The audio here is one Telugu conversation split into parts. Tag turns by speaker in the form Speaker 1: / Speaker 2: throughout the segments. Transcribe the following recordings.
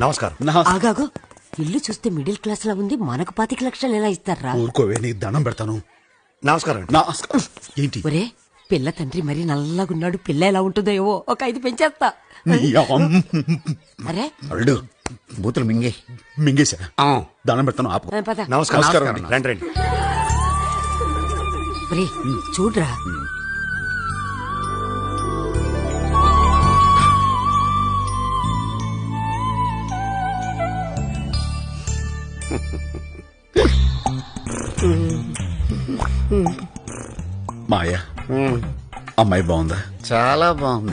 Speaker 1: నమస్కారం.
Speaker 2: ఆగాగు. ఇల్లు చూస్తే మిడిల్ క్లాస్ లా ఉంది. మనకు పాతిక లక్షలు ఎలా ఇస్తారా?
Speaker 1: ఊరుకోవే నీకు దండం పెడతాను.
Speaker 3: నమస్కారం.
Speaker 1: నమస్కారం. ఏంటి?
Speaker 2: ఒరే పిల్ల తండ్రి మరీ నల్లగున్నాడు. పిల్ల ఎలా ఉంటుందో ఏవో ఒక ఐదు పెంచేస్తా. అరే.
Speaker 3: అల్లుడు బూతులు మింగే.
Speaker 1: మింగేశా?
Speaker 3: ఆ.
Speaker 1: దండం పెడతాను ఆపు.
Speaker 2: పద.
Speaker 3: నమస్కారం. రండి రండి.
Speaker 2: చూడరా.
Speaker 1: మాయా? అమ్మాయి బాగుందా?
Speaker 3: చాలా బాగుంది.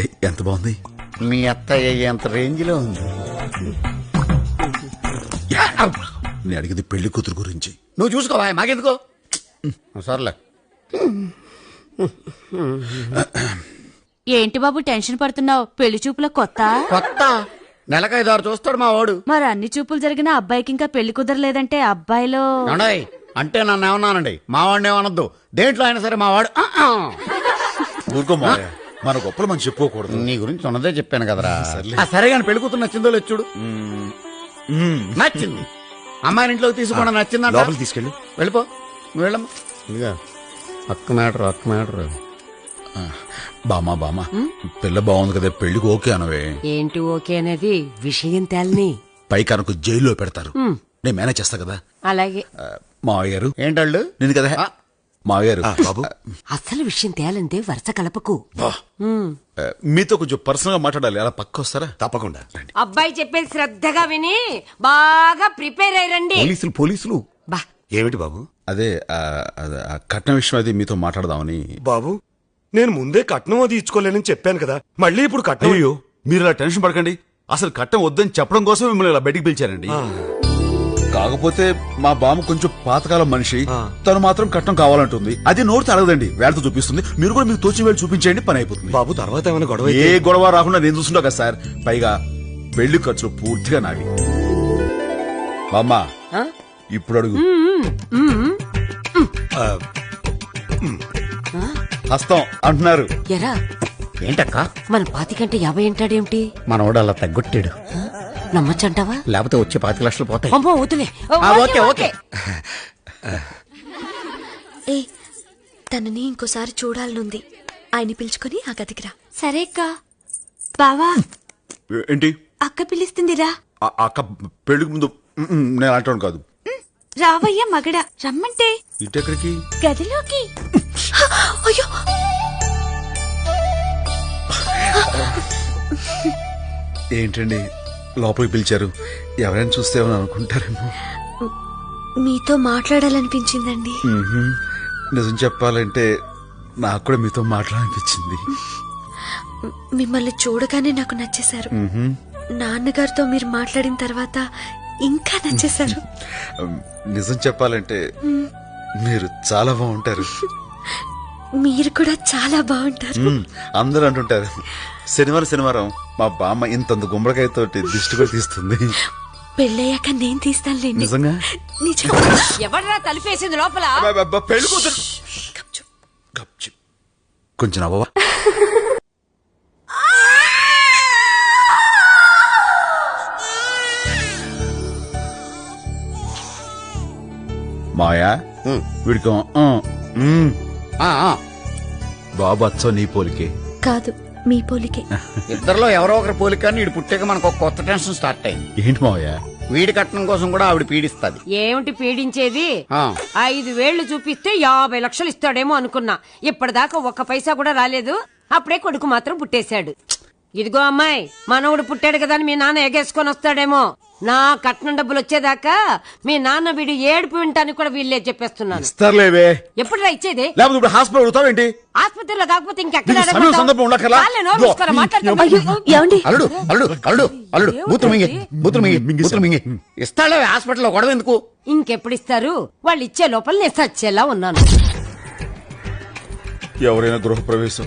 Speaker 1: ఎ- ఎంత బాగుంది?
Speaker 3: మీ అత్తయ్య ఎంత రేంజ్లో ఉంది
Speaker 1: నేను అడిగింది పెళ్ళి కూతురు గురించి.
Speaker 3: నువ్వు చూసుకోవా మాకెందుకో? సర్లే.
Speaker 4: ఏంటి బాబు టెన్షన్ పడుతున్నావు? పెళ్ళి చూపుల కొత్త?
Speaker 3: కొత్త? నెలకైదారు చూస్తాడు మా వాడు.
Speaker 4: మరి అన్ని చూపులు జరిగిన అబ్బాయికి ఇంకా పెళ్ళి కుదరలేదంటే అబ్బాయిలో
Speaker 3: ఏమండోయ్, అంటే నన్ను ఏమన్నానండి? మా వాడిని ఏమనొద్దు. దేంట్లో అయినా సరే మా వాడు.
Speaker 1: ఊరుకో మన గొప్పలు మనం చెప్పుకోకూడదు.
Speaker 3: నీ గురించి ఉన్నదే చెప్పాను కదరా.
Speaker 1: సర్లే.
Speaker 3: ఆ, సరే కానీ పెళ్ళి కూతురు నచ్చిందో లేదు చూడు. నచ్చింది. అమ్మాయిని ఇంట్లోకి తీసుకోవడం నచ్చిందంట.
Speaker 1: లోపలికి తీసుకెళ్ళు.
Speaker 3: వెళ్ళిపో. నువ్వు వెళ్ళమ్మా. ఇదిగా. అక్క మ్యాటర్ అక్క మ్యాటర్.
Speaker 1: బామా బామా. పిల్ల బాగుంది కదా పెళ్ళికి ఓకే అనవే.
Speaker 2: ఏంటి ఓకే అనేది విషయం తేలని.
Speaker 1: పైకి అనకు జైల్లో పెడతారు. నేను మేనేజ్ చేస్తా కదా.
Speaker 2: అలాగే.
Speaker 1: ఆ, మావయ్య గారు
Speaker 3: ఏంటళ్ళు?
Speaker 1: నేను కదా.
Speaker 3: ఆ.
Speaker 1: మావయ్య గారు
Speaker 3: బాబు.
Speaker 2: అసలు విషయం తేలంటే వరుస కలపకు.
Speaker 1: మీతో కొంచెం పర్సనల్గా మాట్లాడాలి. అలా పక్క వస్తారా?
Speaker 3: తప్పకుండా.
Speaker 2: అబ్బాయి చెప్పేది శ్రద్ధగా విని బాగా ప్రిపేర్ అయ్యండి
Speaker 3: పోలీసులు పోలీసులు.
Speaker 2: బా.
Speaker 5: ఏమిటి బాబు?
Speaker 1: అదే ఆ, అదే, ఆ కట్న విషయం అది మీతో మాట్లాడదామని.
Speaker 5: బాబు నేను ముందే కట్నం అది ఇచ్చుకోలేనని చెప్పాను కదా. మళ్ళీ ఇప్పుడు కట్నం
Speaker 1: అయ్యో మీరు ఇలా టెన్షన్ పడకండి. అసలు కట్నం వద్దని చెప్పడం కోసం మిమ్మల్ని ఇలా బయటికి పిలిచారండి. కాకపోతే మా బామ్మ కొంచెం పాతకాలం మనిషి. తను మాత్రం కట్నం కావాలంటుంది. అది నోటితో అడగదండి వేళతో చూపిస్తుంది. మీరు కూడా మీకు తోచిన వేలు చూపించేయండి పని అయిపోతుంది.
Speaker 5: బాబు తర్వాత ఏమైనా గొడవ
Speaker 1: ఏ గొడవ రాకుండా నేను చూస్తుంటా కదా సార్. పైగా పెళ్ళి ఖర్చులు పూర్తిగా నావి. బామ్మ? ఇప్పుడు అడుగు. హస్తం అంటున్నారు.
Speaker 2: ఎరా?
Speaker 3: ఏంటక్క?
Speaker 2: మన పాతికంటే యాభై అంటాడేమిటి?
Speaker 3: మనోడు అలా తగ్గొట్టాడు?
Speaker 2: నమ్మచ్చంటావా?
Speaker 3: లేకపోతే వచ్చే పాతి లక్షలు పోతాయి.
Speaker 2: అమ్మో వదిలే.
Speaker 3: Okay okay.
Speaker 6: ఏ తనని ఇంకోసారి చూడాలనుంది. ఆయన్ని పిలుచుకొని ఆ గదికి రా.
Speaker 4: సరే అక్క. బావా.
Speaker 1: ఏంటి?
Speaker 4: అక్క పిలుస్తుందిరా
Speaker 1: ఆ అక్క పెళ్ళికి ముందు నేను అంటాను కాదు.
Speaker 4: రావయ్యా మగడ రమ్మంటే.
Speaker 1: ఇటెక్కడికి?
Speaker 4: గదిలోకి.
Speaker 6: అయ్యో.
Speaker 1: ఏంటండి? లోపలికి పిలిచారు. ఎవరైనా చూస్తే ఏమని అనుకుంటారేమో.
Speaker 6: మీతో మాట్లాడాలనిపించిందండి.
Speaker 1: నిజం చెప్పాలంటే నాకు కూడా మీతో మాట్లాడాలనిపించింది.
Speaker 6: మిమ్మల్ని చూడగానే నాకు నచ్చేశారు. నాన్నగారితో మీరు మాట్లాడిన తర్వాత ఇంకా నచ్చేశారు.
Speaker 1: నిజం చెప్పాలంటే మీరు చాలా బాగుంటారు.
Speaker 6: మీరు కూడా చాలా బాగుంటారు.
Speaker 1: అందరూ అంటుంటారు శనివారం శనివారం మా బామ్మ ఇంతంత గుమ్మడికాయతోటి దిష్టి కూడా తీస్తుంది.
Speaker 6: పెళ్ళయ్యాక నేను తీస్తానులేండి.
Speaker 1: నిజంగా?
Speaker 6: నిజం.
Speaker 2: ఎవడరా తలుపేసింది లోపల?
Speaker 1: పెళ్ళి కూతురు. గప్చు. కొంచెం నవ్వవా? మాయా? వీడికి ఆ. బాబు అచ్చో నీ పోలికే.
Speaker 6: కాదు మీ పోలికే.
Speaker 3: ఇద్దరిలో ఎవరో ఒకరి పోలిక కానీ వీడు పుట్టాక మనకు ఒక కొత్త టెన్షన్ స్టార్ట్ అయింది.
Speaker 1: ఏంటి మావయ్య?
Speaker 3: వీడి కట్నం కోసం కూడా ఆవిడ పీడిస్తుంది.
Speaker 2: ఏమిటి పీడించేది?
Speaker 3: ఆ.
Speaker 2: ఐదు వేళ్ళు చూపిస్తే యాభై లక్షలు ఇస్తాడేమో అనుకున్నా. ఇప్పటిదాకా ఒక్క పైసా కూడా రాలేదు. అప్పుడే కొడుకు మాత్రం పుట్టేశాడు. ఇదిగో అమ్మాయి మనవడు పుట్టాడు కదా అని మీ నాన్న ఎగేసుకొని వస్తాడేమో. నా కట్నం డబ్బులు వచ్చేదాకా మీ నాన్న వీడు ఏడుపు వింటానికి కూడా వీళ్ళే చెప్పేస్తున్నాను.
Speaker 1: ఇస్తారులేవే.
Speaker 2: ఎప్పుడురా ఇచ్చేది?
Speaker 1: లేకపోతే ఇప్పుడు హాస్పిటల్ అడుగుతావు ఏంటి?
Speaker 2: ఆస్పత్రిలో కాకపోతే ఇంకెక్కడ
Speaker 1: నీకు సమయం? సందర్భం ఉండక్కర్లా?
Speaker 6: అయ్యో ఏమండి?
Speaker 3: అల్లుడు అల్లుడు అల్లుడు అల్లుడు. మింగి మింగి మింగి. హాస్పిటల్లో గొడవ ఎందుకు?
Speaker 2: ఇంకెప్పుడు ఇస్తారు? వాళ్ళు ఇచ్చే లోపల నేను సచ్చేలా ఉన్నాను.
Speaker 1: ఎవరైనా గృహప్రవేశం.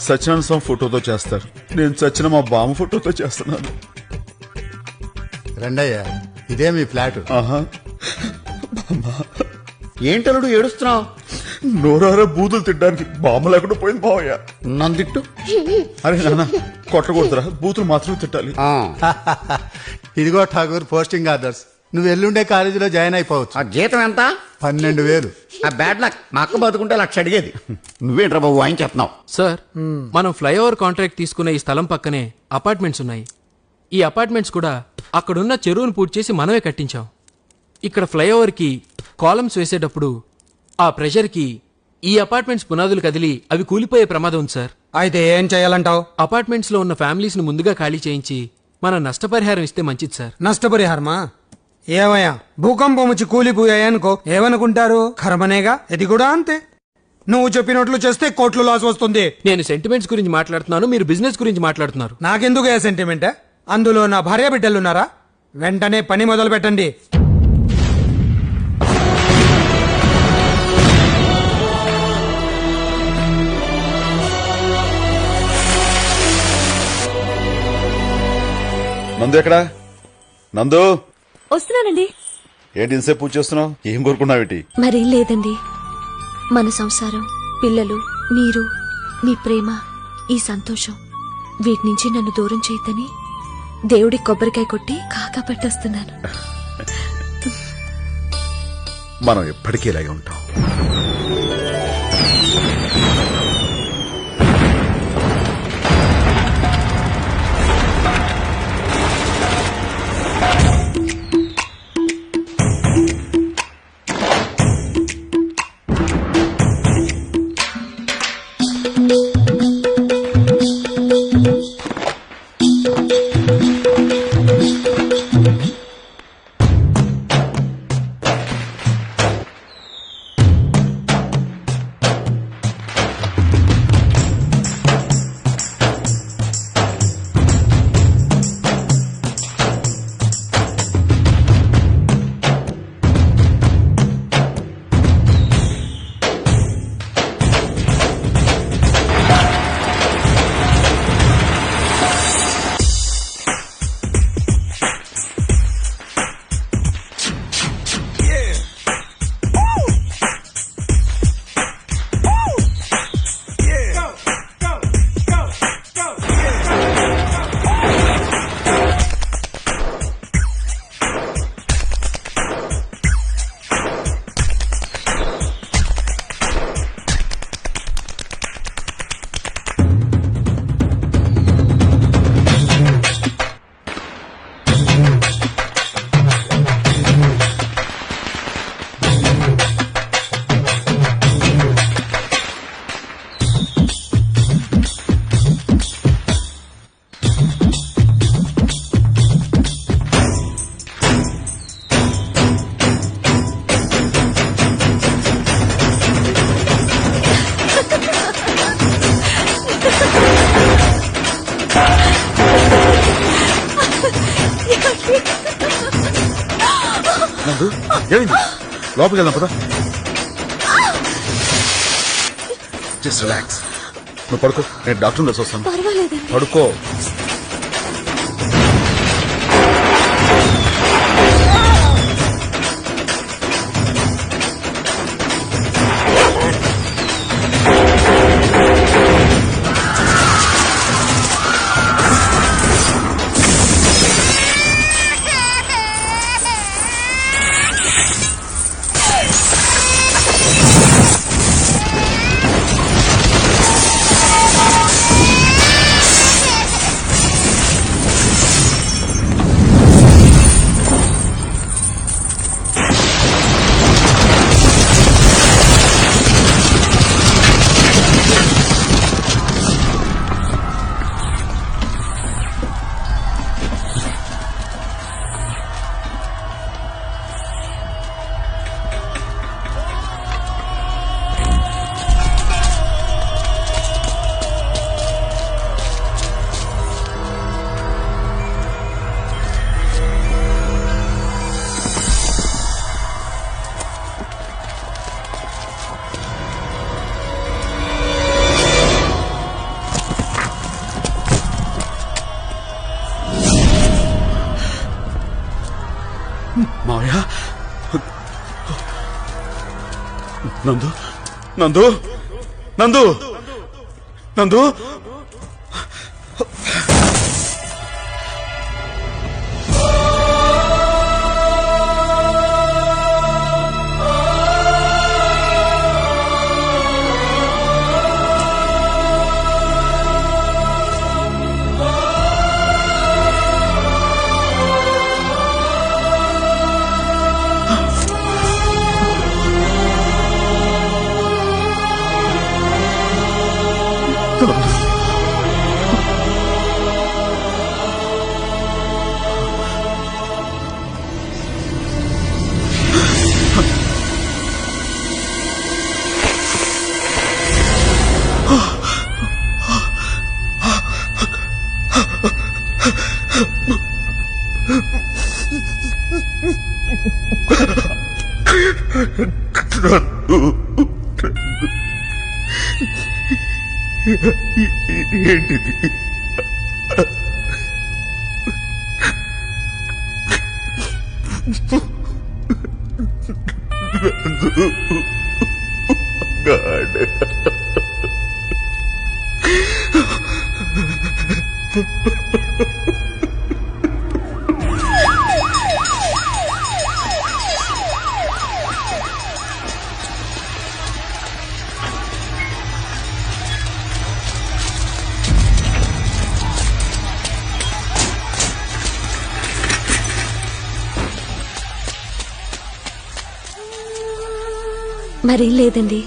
Speaker 1: సత్యనారాయణ స్వామి ఫోటోతో చేస్తారు. నేను సచిన మా బామ్మ ఫోటోతో చేస్తున్నాను.
Speaker 7: రండయ్యా ఇదే మీ ఫ్లాట్.
Speaker 1: ఆహా.
Speaker 3: ఏంటి అల్లుడు ఏడుస్తున్నావు?
Speaker 1: నోరారా బూతులు తినడానికి బామ్మ లేకుండా పోయింది మావయ్య
Speaker 3: నన్ను తిట్టు
Speaker 1: అరే నాన్న కొట్టకూడదురా. బూతులు మాత్రమే తిట్టాలి.
Speaker 3: ఆ.
Speaker 7: ఇదిగో ఠాగూర్ పోస్టింగ్ ఆర్డర్స్. నువ్వు ఎల్లుండే కాలేజీలో జాయిన్ అయిపోవచ్చు.
Speaker 3: ఆ జీతం ఎంత?
Speaker 7: పన్నెండు వేలు.
Speaker 3: ఆ బ్యాడ్ లక్. మా అక్క బతుకుంటే లక్ష అడిగేది. నువ్వేంట్రా బాబు వాయిన్ చెప్తున్నావు
Speaker 8: సార్ మనం ఫ్లైఓవర్ కాంట్రాక్ట్ తీసుకునే ఈ స్థలం పక్కనే అపార్ట్మెంట్స్ ఉన్నాయి. ఈ అపార్ట్మెంట్స్ కూడా అక్కడున్న చెరువును పూర్తి చేసి మనమే కట్టించాం. ఇక్కడ ఫ్లైఓవర్కి కాలమ్స్ వేసేటప్పుడు ఆ ప్రెషర్కి ఈ అపార్ట్మెంట్స్ పునాదులు కదిలి అవి కూలిపోయే ప్రమాదం ఉంది సార్.
Speaker 9: అయితే ఏం చేయాలంటావు?
Speaker 8: అపార్ట్మెంట్స్లో ఉన్న ఫ్యామిలీస్ని ముందుగా ఖాళీ చేయించి మనం నష్టపరిహారం ఇస్తే మంచిది సార్.
Speaker 9: నష్టపరిహారమా? ఏమయ్యా? భూకంపం వచ్చి కూలిపోయాయనుకో ఏమనుకుంటారు? కర్మనేగా? ఇది కూడా అంతే. నువ్వు చెప్పినట్లు చేస్తే కోట్లు లాస్ వస్తుంది.
Speaker 8: నేను సెంటిమెంట్స్ గురించి మాట్లాడుతున్నాను మీరు బిజినెస్ గురించి మాట్లాడుతున్నారు.
Speaker 9: నాకెందుకు ఏ సెంటిమెంట్ అందులో నా భార్య బిడ్డలున్నారా? వెంటనే పని మొదలు పెట్టండి.
Speaker 1: నందు ఎక్కడా? నందు?
Speaker 6: వస్తున్నానండి.
Speaker 1: ఏంటి ఇంతసేపు పూజ చేస్తున్నావు? ఏం కోరుకున్నావేటి
Speaker 6: మరేం లేదండి. మన సంసారం పిల్లలు మీరు మీ ప్రేమ ఈ సంతోషం. వీటి నుంచి నన్ను దూరం చేయొద్దని దేవుడి కొబ్బరికాయ కొట్టి కాకా పట్టొస్తున్నాను.
Speaker 1: మనం ఎప్పటికీ ఇలాగే ఉంటాం. లోపలికి వెళ్దాం పదా. జస్ట్ రిలాక్స్ నువ్వు పడుకో. నేను డాక్టర్
Speaker 6: పర్వాలేదండి.
Speaker 1: పడుకో. నందు నందు నందు నందు ఏంటిది?
Speaker 6: గాడ్ మరేం లేదండి.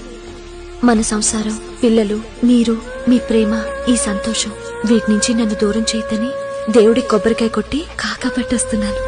Speaker 6: మన సంసారం పిల్లలు మీరు మీ ప్రేమ ఈ సంతోషం వీటి నుంచి నన్ను దూరం చేయతని దేవుడి కొబ్బరికాయ కొట్టి కాకా పట్టొస్తున్నాను.